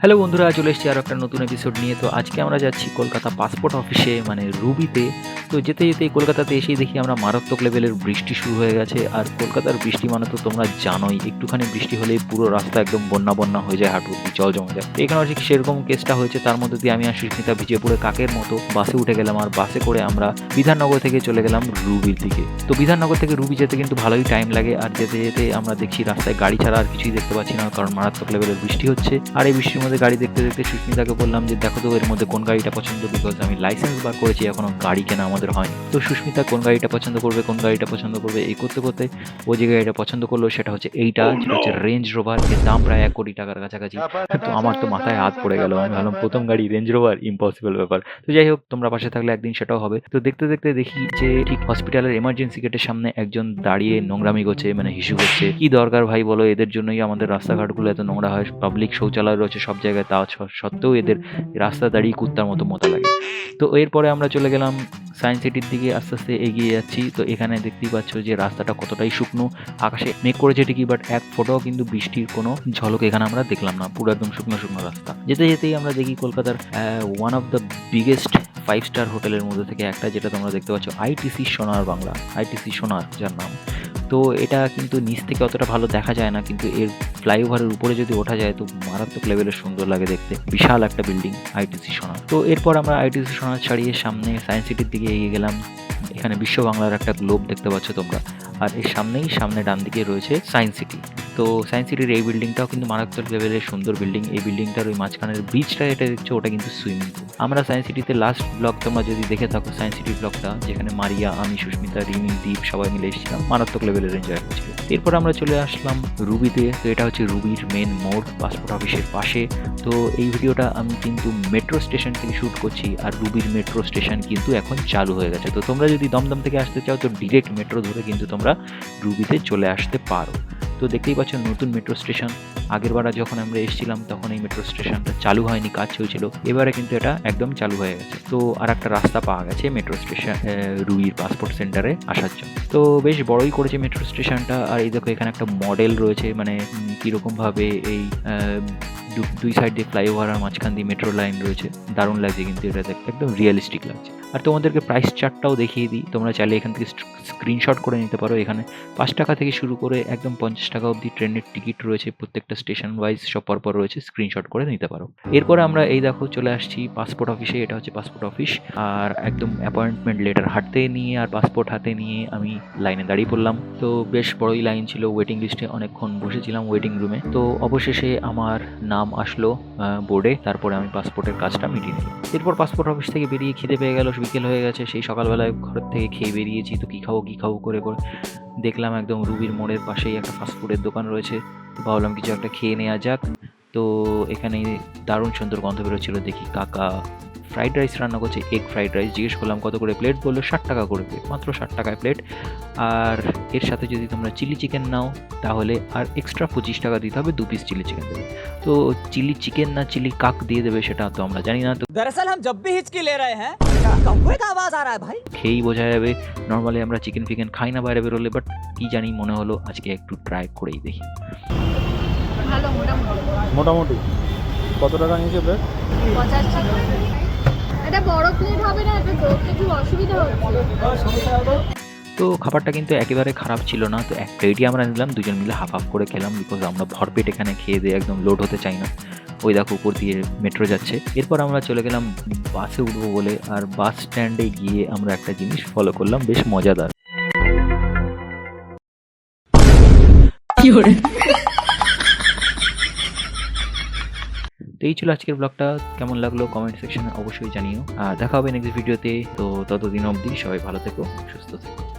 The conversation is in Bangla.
হ্যালো বন্ধুরা, চলে এসেছি আরও একটা নতুন এপিসোড নিয়ে। তো আজকে আমরা যাচ্ছি কলকাতা পাসপোর্ট অফিসে মানে রুবিতে। তো যেতে যেতে কলকাতাতে এসেই দেখি আমরা মারাত্মক লেভেলের বৃষ্টি শুরু হয়ে গেছে। আর কলকাতার বৃষ্টি মানে তো তোমরা জানোই, একটুখানি বৃষ্টি হলেই পুরো রাস্তা একদম বন্যা বন্যা হয়ে যায়, হাঁটু জল জমে যায়। এখানে ঠিক সেরকম কেসটা হয়েছে, তার মধ্যে দিয়ে আমি আর সুস্মিতা ভিজে পড়ে কাকের মতো বাসে উঠে গেলাম। আর বাসে করে আমরা বিধাননগর থেকে চলে গেলাম রুবির দিকে। তো বিধাননগর থেকে রুবি যেতে কিন্তু ভালোই টাইম লাগে। আর যেতে যেতে আমরা দেখছি রাস্তায় গাড়ি ছাড়া আর কিছুই দেখতে পাচ্ছি না, কারণ মারাত্মক লেভেলের বৃষ্টি হচ্ছে। আর এই বৃষ্টির মধ্যে গাড়ি দেখতে দেখতে সুস্মিতাকে বললাম যে দেখো তো এর মধ্যে কোন গাড়িটা পছন্দ? বিকজ আমি লাইসেন্স বার করেছি এখনও গাড়ি কেনা আমাদের হয়নি। তো সুস্মিতা কোন গাড়িটা পছন্দ করবে কোন গাড়িটা পছন্দ করবে এই করতে করতে ও যে গাড়িটা পছন্দ করল সেটা হচ্ছে এইটা যেটা হচ্ছে রেঞ্জ রোভার এর দাম প্রায় এক কোটি টাকার কাছাকাছি। তো আমার তো মাথায় হাত পড়ে গেল আমি ভাবলাম প্রথম গাড়ি রেঞ্জ রোভার ইম্পসিবল ব্যাপার। তো যাই হোক তোমরা পাশে থাকলে একদিন সেটাও হবে। তো দেখতে দেখতে দেখি যে ঠিক হসপিটালের এমার্জেন্সি গেটের সামনে একজন দাঁড়িয়ে নোংরামি করছে মানে হিসু করছে। কি দরকার ভাই বলো এদের জন্যই আমাদের রাস্তাঘাটগুলো এত নোংরা হয় পাবলিক শৌচালয় রয়েছে সব জায়গায় তা সত্ত্বেও এদের রাস্তা দাঁড়িয়ে কুত্তার মতো মতো লাগে। তো এরপরে আমরা চলে গেলাম সায়েন্স সিটির দিকে আস্তে আস্তে এগিয়ে যাচ্ছি। তো এখানে দেখতেই পাচ্ছ যে রাস্তাটা কতটাই শুকনো। আকাশে মেঘ করেছে ঠিকই বাট এক ফোটাও কিন্তু বৃষ্টির কোনো ঝলক এখানে আমরা দেখলাম না। পুরো একদম শুকনো শুকনো রাস্তা। যেতে, যেতেই আমরা দেখি কলকাতার one of the biggest five star হোটেলের মধ্যে থেকে একটা, যেটা তোমরা দেখতে পাচ্ছ আইটিসি সোনার বাংলা আইটিসি সোনার যার নাম। তো এটা কিন্তু নিচ থেকে অতটা ভালো দেখা যায় না, কিন্তু এর ফ্লাইওভারের উপরে যদি ওঠা যায় তো মারাত্মক লেভেলের সুন্দর লাগে দেখতে। বিশাল একটা বিল্ডিং আইটিসি সোনার তো এরপর আমরা আইটিসি সোনার ছাড়িয়ে সামনে সায়েন্স সিটির দিকে এগিয়ে গেলাম। এখানে বিশ্ব বাংলার একটা গ্লোব দেখতে পাচ্ছ তোমরা। আর এর সামনেই, সামনে ডান দিকে রয়েছে সায়েন্স সিটি তো সায়েন্স সিটির এই বিল্ডিংটাও কিন্তু মারাত্মক লেভেলের সুন্দর বিল্ডিং এই বিল্ডিংটার ওই মাঝখানের ব্রিজটা এটা দেখছ, ওটা কিন্তু সুইমিং পুল আমরা সায়েন্স সিটিতে লাস্ট ব্লগ তোমরা যদি দেখে থাকো সায়েন্স সিটির ব্লগটা যেখানে মারিয়া, আমি, সুস্মিতা, রিমি, দীপ সবাই মিলে এসেছিলাম, মারাত্মক লেভেলের এনজয় হয়েছিল এরপর আমরা চলে আসলাম রুবিতে তো এটা হচ্ছে রুবির মেন মোড় পাসপোর্ট অফিসের পাশে। তো এই ভিডিওটা আমি কিন্তু মেট্রো স্টেশন থেকে শ্যুট করছি, আর রুবির মেট্রো স্টেশন কিন্তু এখন চালু হয়ে গেছে। তো তোমরা যদি দমদম থেকে আসতে চাও, তো ডিরেক্ট মেট্রো ধরে কিন্তু তোমরা রুবিতে চলে আসতে পারো। তো দেখতেই পাচ্ছেন নতুন মেট্রো স্টেশন আগের বার যখন আমরা এসেছিলাম, তখন এই মেট্রো স্টেশনটা চালু হয়নি, কাজ চলছিল। এবারে কিন্তু এটা একদম চালু হয়ে গেছে। তো আর একটা রাস্তা পাওয়া গেছে মেট্রো স্টেশন রুইর পাসপোর্ট সেন্টারে আসার জন্য। তো বেশ বড়ই করেছে মেট্রো স্টেশনটা আর এই দেখো, এখানে একটা মডেল রয়েছে। মানে কীরকমভাবে এই দুই সাইড ফ্লাইওভার আর মাঝখান দিয়ে মেট্রো লাইন রয়েছে। দারুণ লাগছে কিন্তু এটা দেখতে একদম রিয়েলিস্টিক লাগছে। আর তোমাদেরকে প্রাইস চার্টটাও দেখিয়ে দিই। তোমরা চাইলে এখান থেকে স্ক্রিনশট করে নিতে পারো। এখানে পাঁচ টাকা থেকে শুরু করে একদম পঞ্চাশ টাকা অবধি ট্রেনের টিকিট রয়েছে। প্রত্যেকটা স্টেশন ওয়াইজ সব পরপর রয়েছে। স্ক্রিনশট করে নিতে পারো। এরপরে আমরা এই দেখো চলে আসছি পাসপোর্ট অফিসে এটা হচ্ছে পাসপোর্ট অফিস আর একদম অ্যাপয়েন্টমেন্ট লেটার হাতে নিয়ে আর পাসপোর্ট হাতে নিয়ে আমি লাইনে দাঁড়িয়ে পড়লাম। তো বেশ বড়ই লাইন ছিল। ওয়েটিং লিস্টে অনেকক্ষণ বসেছিলাম ওয়েটিং রুমে তো অবশেষে আমার নাম আসলো বোর্ডে তারপরে আমি পাসপোর্টের কাজটা মিটিয়ে নিলাম। এরপর পাসপোর্ট অফিস থেকে বেরিয়ে খিদে পেয়ে গেল, বিকেল হয়ে গেছে। সেই সকালবেলায় ঘর থেকে খেয়ে বেরিয়েছি। তো কী খাব কী খাব করে করে দেখলাম একদম রুবির মোড়ের পাশেই একটা ফাস্টফুডের দোকান রয়েছে। তো ভাবলাম কিছু একটা খেয়ে নেওয়া যাক। তো এখানে দারুণ সুন্দর গন্ধ বেরোচ্ছিল। দেখি কাকা ফ্রাইড রাইস রান্না করছে এগ ফ্রাইড রাইস জিজ্ঞেস করলাম কত করে প্লেট বলল ষাট টাকা করে প্লেট মাত্র ষাট টাকায় প্লেট আর এর সাথে যদি তোমরা চিলি চিকেন নাও তাহলে আর এক্সট্রা পঁচিশ টাকা দিতে হবে দু পিস চিলি চিকেন দেবে। তো চিলি চিকেন না চিলি কাক দিয়ে দেবে সেটা তো আমরা জানি না। তো দরাসল হাম জব ভি হিচকি লে রহে হ্যাঁ কা আওয়াজ আ ভাই? খেয়েই বোঝা যাবে নর্মালি আমরা চিকেন ফিকেন খাই না বাইরে বেরোলে বাট কি জানি মনে হলো আজকে একটু ট্রাই করেই দেখি। মোটামুটি। কত টাকা নিয়েছে প্লেট এটা বড় প্লেট হবে না এটা ধরতে খুব অসুবিধা হচ্ছে। তো খাবারটা কিন্তু একেবারে খারাপ ছিল না তো এক প্লেটই আমরা নিলাম দুজন মিলে হাফ হাফ করে খেলাম বিকজ আমরা ভরপেট এখানে খেয়ে দিয়ে একদম লোড হতে চাই না। ওই দেখো উপর দিয়ে মেট্রো যাচ্ছে। এরপর আমরা চলে গেলাম বাসে উঠবো বলে আর বাস স্ট্যান্ডে গিয়ে আমরা একটা জিনিস ফলো করলাম বেশ মজাদার। তো এই ছিল আজকের ব্লগটা কেমন লাগল কমেন্ট সেকশনে অবশ্যই জানিও। আর দেখা হবে নেক্সট ভিডিওতে তো ততদিন অবধি সবাই ভালো থেকো, সুস্থ থেকো।